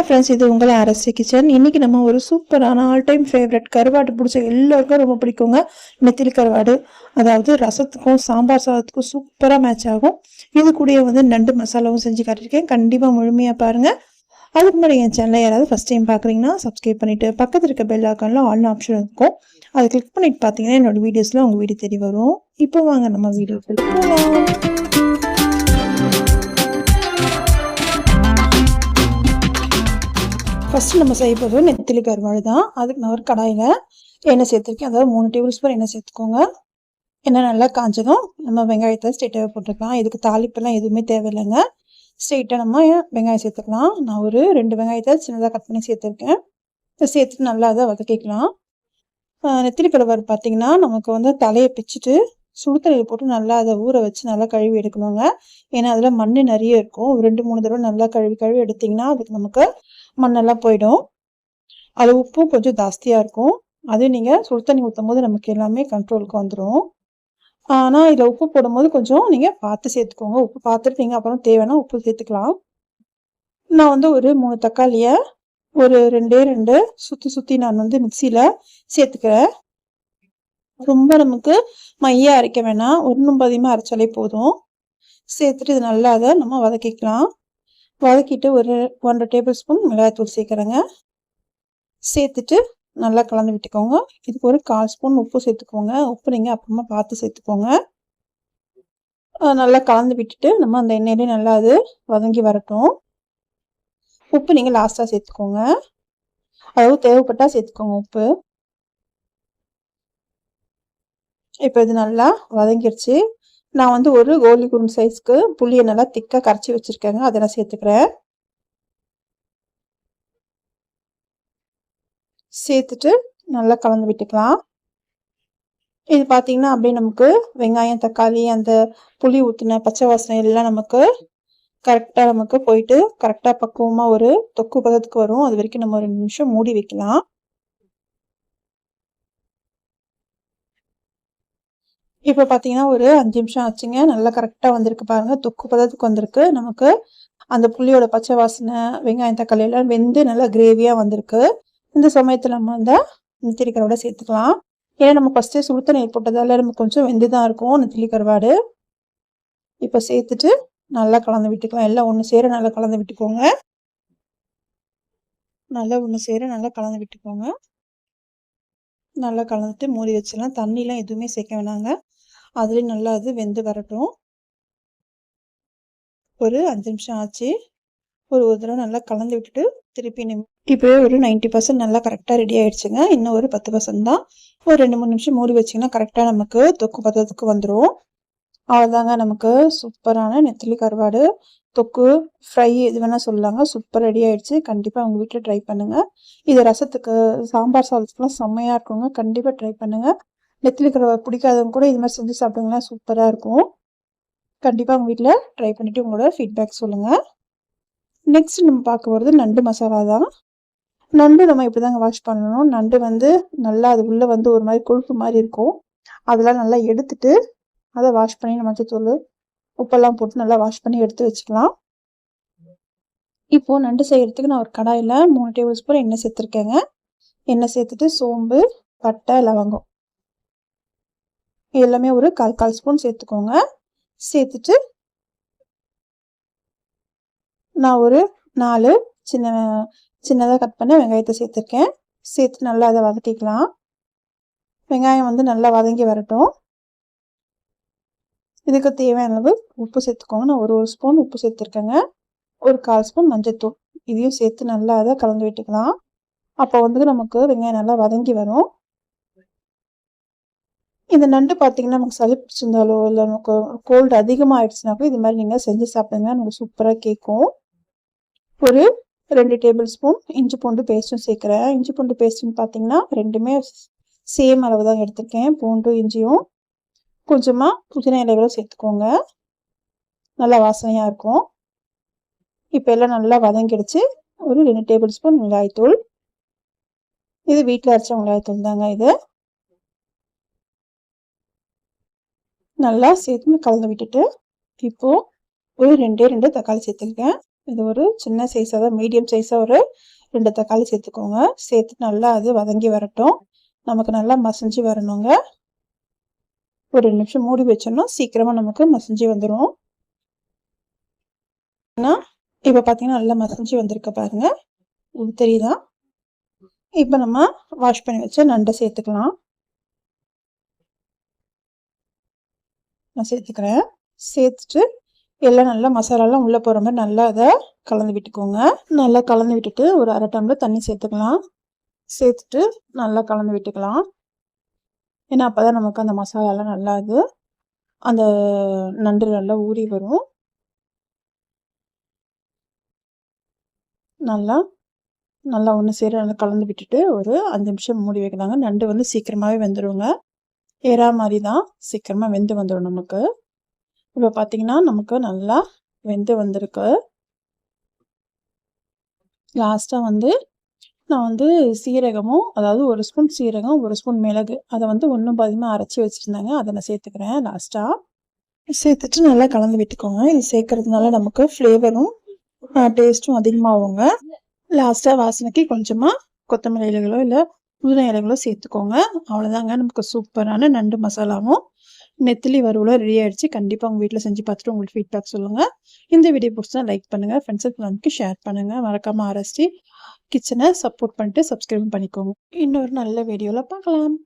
Hi friends இது உங்களை அரசி kitchen இன்னைக்கு நம்ம ஒரு சூப்பரான ஆல் டைம் ஃபேவரட் கருவாடு பிடிச்ச எல்லாருக்கும் ரொம்ப பிடிக்குங்க. நெத்திலி கருவாடு அதாவது ரசத்துக்கும் சாம்பார் சாதத்துக்கும் சூப்பராக மேட்ச் ஆகும். இது கூடயே வந்து நண்டு மசாலாவும் செஞ்சு காட்டியிருக்கேன். கண்டிப்பாக முழுமையாக பாருங்கள் அதுக்கு முன்னாடி என் சேனலை யாராவது ஃபஸ்ட் டைம் பார்க்குறீங்கன்னா சப்ஸ்கிரைப் பண்ணிவிட்டு பக்கத்தில் இருக்க பெல் ஐக்கானில் ஆல் ஆப்ஷன் இருக்கும். அதை கிளிக் பண்ணிட்டு பார்த்தீங்கன்னா என்னோட வீடியோஸில் உங்கள் வீடியோ தெரிய வரும். இப்போ வாங்க நம்ம வீடியோ போகலாம் ஃபஸ்ட்டு நம்ம செய்ய போகிறது நெத்திலி கருவாடு தான். அதுக்கு நான் ஒரு கடாயில் எண்ணெய் சேர்த்துருக்கேன். அதாவது மூணு டேபிள் ஸ்பூன் எண்ணெய் சேர்த்துக்கோங்க. எண்ணெய் நல்லா காஞ்சதும் நம்ம வெங்காயத்தை ஸ்ட்ரெயிட்டாக போட்டுக்கலாம். இதுக்கு தாளிப்பெல்லாம் எதுவுமே தேவையில்லைங்க. ஸ்ட்ரெயிட்டாக நம்ம வெங்காயம் சேர்த்துக்கலாம். நான் ஒரு ரெண்டு வெங்காயத்தை சின்னதாக கட் பண்ணி சேர்த்துருக்கேன். சேர்த்துட்டு நல்லா அதை வதக்கிக்கலாம். நெத்திலி கருவாடு பார்த்தீங்கன்னா நமக்கு வந்து தலையை பிச்சுட்டு சுடுதண்ணியில் போட்டு நல்லா அதை ஊற வச்சு நல்லா கழுவி எடுக்கணுங்க. ஏன்னா அதில் மண் நிறைய இருக்கும். ரெண்டு மூணு தடவை நல்லா கழுவி கழுவி எடுத்திங்கன்னா அதுக்கு நமக்கு மண்ணெல்லாம் போயிடும். அது உப்பும் கொஞ்சம் ஜாஸ்தியாக இருக்கும். அது நீங்கள் சுடு தண்ணி ஊற்றும் போது நமக்கு எல்லாமே கண்ட்ரோலுக்கு வந்துடும் ஆனால் இதில் உப்பு போடும்போது கொஞ்சம் நீங்கள் பார்த்து சேர்த்துக்கோங்க. உப்பு பார்த்துட்டு நீங்கள் அப்புறம் தேவைன்னா உப்பு சேர்த்துக்கலாம். நான் வந்து ஒரு மூணு தக்காளியை ஒரு ரெண்டே ரெண்டு சுற்றி சுற்றி நான் வந்து மிக்சியில் சேர்த்துக்கிறேன். ரொம்ப நமக்கு மையாக அரைக்க வேணாம். ஒன்றும் பதியமாக அரைச்சாலே போதும். சேர்த்துட்டு இது நல்லா அதை நம்ம வதக்கிக்கலாம். வதக்கிட்டு ஒரு ஒன்றரை டேபிள் ஸ்பூன் மிளகாய்த்தூள் சேர்க்குறேங்க. சேர்த்துட்டு நல்லா கலந்து விட்டுக்கோங்க. இதுக்கு ஒரு கால் ஸ்பூன் உப்பு சேர்த்துக்கோங்க. உப்பு நீங்கள் அப்புறமா பார்த்து சேர்த்துக்கோங்க. நல்லா கலந்து விட்டுட்டு நம்ம அந்த எண்ணெயிலே நல்லா அது வதங்கி வரட்டும். உப்பு நீங்கள் லாஸ்ட்டாக சேர்த்துக்கோங்க. அதாவது தேவைப்பட்டால் சேர்த்துக்கோங்க உப்பு. இப்போ இது நல்லா வதங்கிடுச்சு நான் வந்து ஒரு கோலி குருண் சைஸ்க்கு புளியை நல்லா திக்காக கரைச்சி வச்சுருக்கேங்க. அதை நான் சேர்த்துக்கிறேன். சேர்த்துட்டு நல்லா கலந்து விட்டுக்கலாம். இது பார்த்தீங்கன்னா அப்படியே நமக்கு வெங்காயம் தக்காளி அந்த புளி ஊற்றின பச்சை வாசனை எல்லாம் நமக்கு கரெக்டாக நமக்கு போயிட்டு கரெக்டாக பக்குவமாக ஒரு தொக்கு பதத்துக்கு வரும். அது வரைக்கும் நம்ம ஒரு நிமிஷம் மூடி வைக்கலாம். இப்போ பார்த்தீங்கன்னா ஒரு அஞ்சு நிமிஷம் ஆச்சுங்க. நல்லா கரெக்டாக வந்திருக்கு பாருங்க. தொக்கு பதத்துக்கு வந்திருக்கு. நமக்கு அந்த புளியோட பச்சை வாசனை வெங்காயம் தக்காளி எல்லாம் வெந்து நல்லா கிரேவியாக வந்திருக்கு. இந்த சமயத்தில் நம்ம அந்த நெத்திலி கருவாடை சேர்த்துக்கலாம். ஏன்னா நம்ம ஃபஸ்ட்டே சுடுத்த நீர் போட்டதால நமக்கு கொஞ்சம் வெந்து தான் இருக்கும் நெத்திலி கருவாடு இப்போ சேர்த்துட்டு நல்லா கலந்து விட்டுக்கலாம். எல்லாம் ஒன்று சேர நல்லா கலந்து விட்டுக்கோங்க. நல்லா ஒன்று சேர நல்லா கலந்து விட்டுக்கோங்க. நல்லா கலந்துட்டு மூடி வச்சிடலாம். தண்ணிலாம் எதுவுமே சேர்க்க வேணாங்க. அதுலேயும் நல்லா அது வெந்து வரட்டும். ஒரு அஞ்சு நிமிஷம் ஆச்சு. ஒரு ஒரு தடவை நல்லா கலந்து விட்டுட்டு திருப்பி நிம் இப்போவே ஒரு நைன்ட்டி பர்சன்ட் நல்லா கரெக்டாக ரெடி ஆயிடுச்சுங்க. இன்னும் ஒரு பத்து பர்சன்ட் தான். ஒரு ரெண்டு மூணு நிமிஷம் மூடி வச்சிங்கன்னா கரெக்டாக நமக்கு தொக்கு பதத்துக்கு வந்துடும் அவ்வளோதாங்க நமக்கு சூப்பரான நெத்திலி கருவாடு. தொக்கு ஃப்ரை இது வேணால் சொல்லலாங்க. சூப்பர் ரெடி ஆயிடுச்சு. கண்டிப்பாக உங்கள் வீட்டில் ட்ரை பண்ணுங்கள் இது ரசத்துக்கு சாம்பார் சாதத்துக்குலாம் செம்மையாக இருக்குங்க. கண்டிப்பாக ட்ரை பண்ணுங்கள் நெத்திலி கருவாடு பிடிக்காதவங்க கூட இது மாதிரி செஞ்சு சாப்பிடுங்களேன் சூப்பராக இருக்கும். கண்டிப்பாக உங்கள் வீட்டில் ட்ரை பண்ணிவிட்டு உங்களோட ஃபீட்பேக் சொல்லுங்கள் நெக்ஸ்ட் நம்ம பார்க்க போகிறது நண்டு மசாலா தான். நண்டு நம்ம இப்படி தாங்க வாஷ் பண்ணணும். நண்டு வந்து நல்லா அது உள்ளே வந்து ஒரு மாதிரி கொழுப்பு மாதிரி இருக்கும். அதெல்லாம் நல்லா எடுத்துட்டு அதை வாஷ் பண்ணி நம்ம தூள் உப்பெல்லாம் போட்டு நல்லா வாஷ் பண்ணி எடுத்து வச்சுக்கலாம். இப்போது நண்டு செய்கிறதுக்கு நான் ஒரு கடாயில் மூணு டேபிள் ஸ்பூன் எண்ணெய் சேர்த்துருக்கேங்க. எண்ணெய் சேர்த்துட்டு சோம்பு பட்டை லவங்கம் எல்லாமே ஒரு கால் கால் ஸ்பூன் சேர்த்துக்கோங்க. சேர்த்துட்டு நான் ஒரு நாலு சின்ன சின்னதாக கட் பண்ண வெங்காயத்தை சேர்த்துருக்கேன். சேர்த்து நல்லா அதை வதக்கிக்கலாம். வெங்காயம் வந்து நல்லா வதங்கி வரட்டும். இதுக்கு தேவையான அளவு உப்பு சேர்த்துக்கோங்க. நான் ஒரு ஒரு ஸ்பூன் உப்பு சேர்த்துருக்கேங்க. ஒரு கால் ஸ்பூன் மஞ்சத்தூள். இதையும் சேர்த்து நல்லா அதை கலந்து விட்டுக்கலாம். அப்போ வந்து நமக்கு வெங்காயம் நல்லா வதங்கி வரும். இந்த நண்டு பார்த்தீங்கன்னா நமக்கு சளி பிடிச்சிருந்தாலோ இல்லை நமக்கு கோல்டு அதிகமாக ஆயிடுச்சுனாக்கோ இது மாதிரி நீங்கள் செஞ்சு சாப்பிட்டீங்கன்னா நமக்கு சூப்பராக கேட்கும். ஒரு ரெண்டு டேபிள் ஸ்பூன் இஞ்சி பூண்டு பேஸ்ட்டும் சேர்க்குறேன். இஞ்சி பூண்டு பேஸ்ட்டுன்னு பார்த்தீங்கன்னா ரெண்டுமே சேம் அளவு தான் எடுத்திருக்கேன். பூண்டும் இஞ்சியும் கொஞ்சமாக புதினா இலைகளும் சேர்த்துக்கோங்க. நல்லா வாசனையாக இருக்கும். இப்போ எல்லாம் நல்லா வதங்கிடுச்சு. ஒரு ரெண்டு டேபிள் ஸ்பூன் வெங்காயத்தூள் இது வீட்டில் அரைச்ச வெங்காயத்தூள் தாங்க இது. நல்லா சேர்த்து கலந்து விட்டுட்டு இப்போது ஒரு ரெண்டே ரெண்டு தக்காளி சேர்த்துருக்கேன் இது ஒரு சின்ன சைஸாக தான் மீடியம் சைஸாக ஒரு ரெண்டு தக்காளி சேர்த்துக்கோங்க. சேர்த்து நல்லா அது வதங்கி வரட்டும். நமக்கு நல்லா மசிஞ்சு வரணுங்க. ஒரு ரெண்டு நிமிஷம் மூடி வச்சோம்னா சீக்கிரமாக நமக்கு மசிஞ்சு வந்துடும் இப்போ பார்த்தீங்கன்னா நல்லா மசிஞ்சு வந்திருக்க பாருங்க. இது தெரியுதா? இப்போ நம்ம வாஷ் பண்ணி வச்ச நண்டை சேர்த்துக்கலாம். நான் சேர்த்துக்கிறேன். சேர்த்துட்டு எல்லாம் நல்லா மசாலாலாம் உள்ளே போகிற மாதிரி நல்லா அதை கலந்து விட்டுக்கோங்க. நல்லா கலந்து விட்டுட்டு ஒரு அரை டம்ளர் தண்ணி சேர்த்துக்கலாம். சேர்த்துட்டு நல்லா கலந்து விட்டுக்கலாம். ஏன்னா அப்போ தான் நமக்கு அந்த மசாலாலாம் நல்லா இது அந்த நண்டு நல்லா ஊறி வரும். நல்லா நல்லா ஒன்று சேர நல்லா கலந்து விட்டுட்டு ஒரு அஞ்சு நிமிஷம் மூடி வைக்கலாங்க. நண்டு வந்து சீக்கிரமாகவே வெந்துடுங்க ஏறா மாதிரி தான் சீக்கிரமாக வெந்து வந்துடும் நமக்கு. இப்போ பார்த்தீங்கன்னா நமக்கு நல்லா வெந்து வந்திருக்கு. லாஸ்ட்டாக வந்து நான் வந்து சீரகமும் அதாவது ஒரு ஸ்பூன் சீரகம் ஒரு ஸ்பூன் மிளகு அதை வந்து ஒன்றும் பாதியமாக அரைச்சி வச்சுருந்தாங்க. அதை நான் சேர்த்துக்கிறேன் லாஸ்ட்டாக சேர்த்துட்டு நல்லா கலந்து விட்டுக்கோங்க. இது சேர்க்கறதுனால நமக்கு ஃப்ளேவரும் டேஸ்ட்டும் அதிகமாகுங்க. லாஸ்ட்டாக வாசனைக்கு கொஞ்சமாக கொத்தமல்லி இலைகளோ இல்லை புதினா இலைகளும் சேர்த்துக்கோங்க. அவ்வளோதாங்க நமக்கு சூப்பரான நண்டு மசாலாவும் நெத்திலி வறுவலும் ரெடி ஆகிடுச்சு கண்டிப்பாக உங்கள் வீட்டில் செஞ்சு பார்த்துட்டு உங்களுக்கு ஃபீட்பேக் சொல்லுங்கள் இந்த வீடியோ பிடிச்சா லைக் பண்ணுங்கள் ஃப்ரெண்ட்ஸ் அண்ட் ஃபேமிலிக்கு ஷேர் பண்ணுங்கள் மறக்காமல் ஆர்எஸ்டி கிச்சனை சப்போர்ட் பண்ணிட்டு சப்ஸ்கிரைப் பண்ணிக்கோங்க. இன்னொரு நல்ல வீடியோவில் பார்க்கலாம்.